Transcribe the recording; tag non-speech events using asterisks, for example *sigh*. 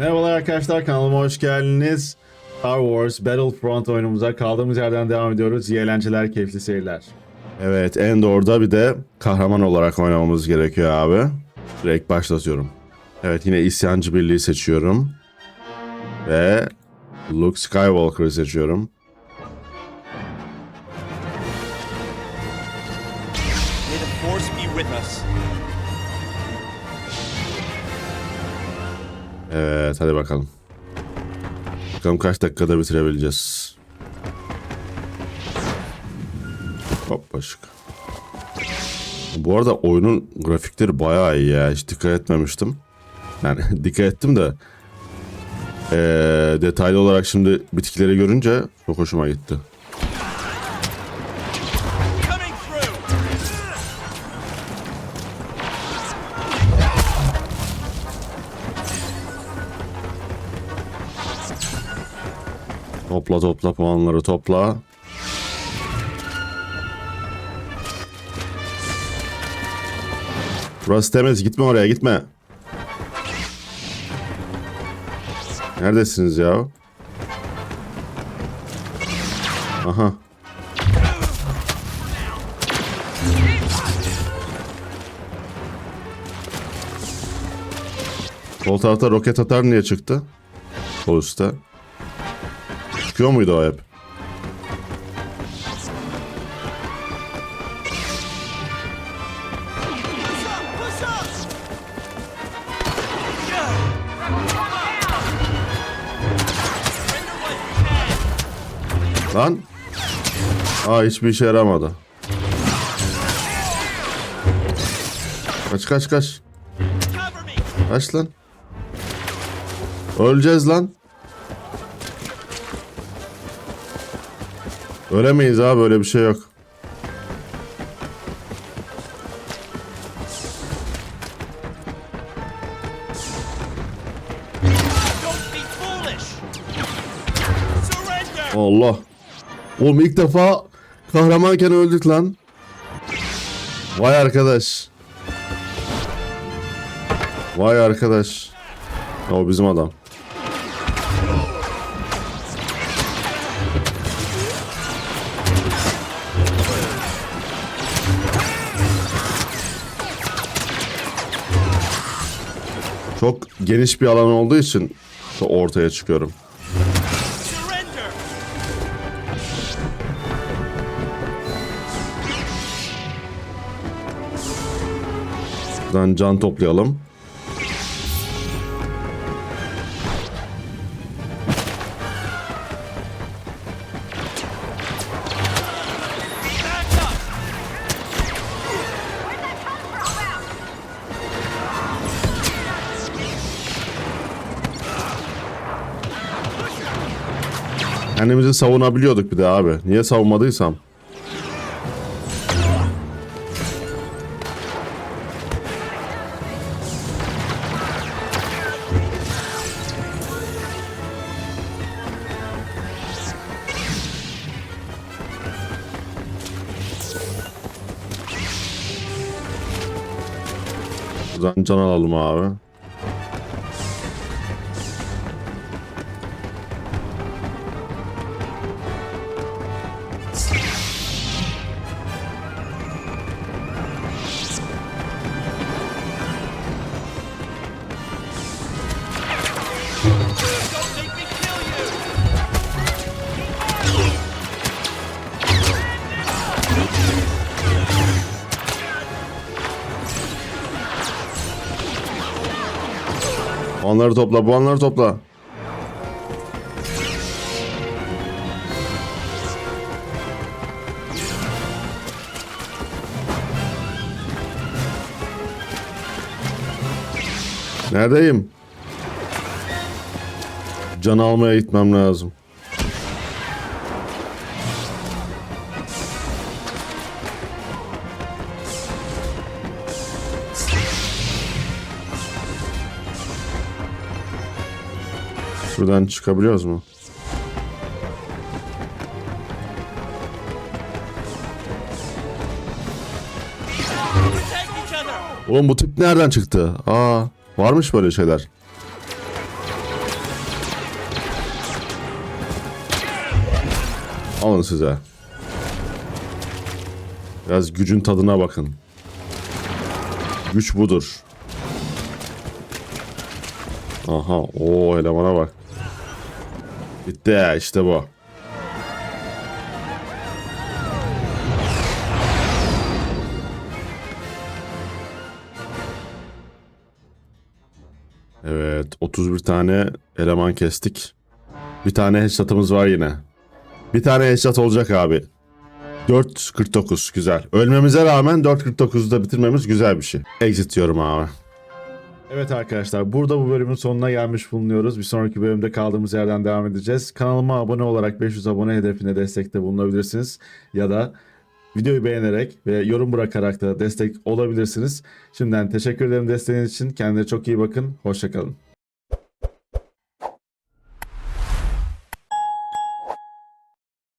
Merhabalar arkadaşlar kanalıma hoş geldiniz. Star Wars Battlefront oyunumuza kaldığımız yerden devam ediyoruz. İyi eğlenceler, keyifli seyirler. Evet, Endor'da bir de kahraman olarak oynamamız gerekiyor abi. Direkt başlatıyorum. Evet, yine isyancı birliği seçiyorum. Ve Luke Skywalker'ı seçiyorum. May the Force be with us. Evet, hadi bakalım. Bakalım kaç dakikada bitirebileceğiz. Hop başık. Bu arada oyunun grafikleri bayağı iyi ya. Hiç dikkat etmemiştim. Yani *laughs* dikkat ettim de ee, detaylı olarak şimdi bitkileri görünce çok hoşuma gitti. Topla topla puanları topla. Burası temiz. Gitme oraya gitme. Neredesiniz ya? Aha. Sol tarafta roket atar niye çıktı? Sol üstte. Çıkıyor muydu o hep? Lan. Aa hiçbir işe yaramadı. Kaç kaç kaç. Kaç lan. Öleceğiz lan. Ölemeyiz abi böyle bir şey yok. Allah. Oğlum ilk defa kahramanken öldük lan. Vay arkadaş. Vay arkadaş. O bizim adam. Geniş bir alan olduğu için ortaya çıkıyorum. Buradan can toplayalım. Kendimizi savunabiliyorduk bir de abi. Niye savunmadıysam. Can alalım abi. Onları topla, bu onları topla. Neredeyim? Can almaya gitmem lazım. Şuradan çıkabiliyoruz mu? Oğlum bu tip nereden çıktı? Aa, varmış böyle şeyler. Alın size. Biraz gücün tadına bakın. Güç budur. Aha, o elemana bak. Bitti işte bu. Evet, 31 tane eleman kestik. Bir tane headshot'ımız var yine. Bir tane headshot olacak abi. 4.49 güzel. Ölmemize rağmen 4.49'da bitirmemiz güzel bir şey. Exit diyorum abi. Evet arkadaşlar burada bu bölümün sonuna gelmiş bulunuyoruz. Bir sonraki bölümde kaldığımız yerden devam edeceğiz. Kanalıma abone olarak 500 abone hedefine destekte bulunabilirsiniz. Ya da videoyu beğenerek ve yorum bırakarak da destek olabilirsiniz. Şimdiden teşekkür ederim desteğiniz için. Kendinize çok iyi bakın. Hoşçakalın.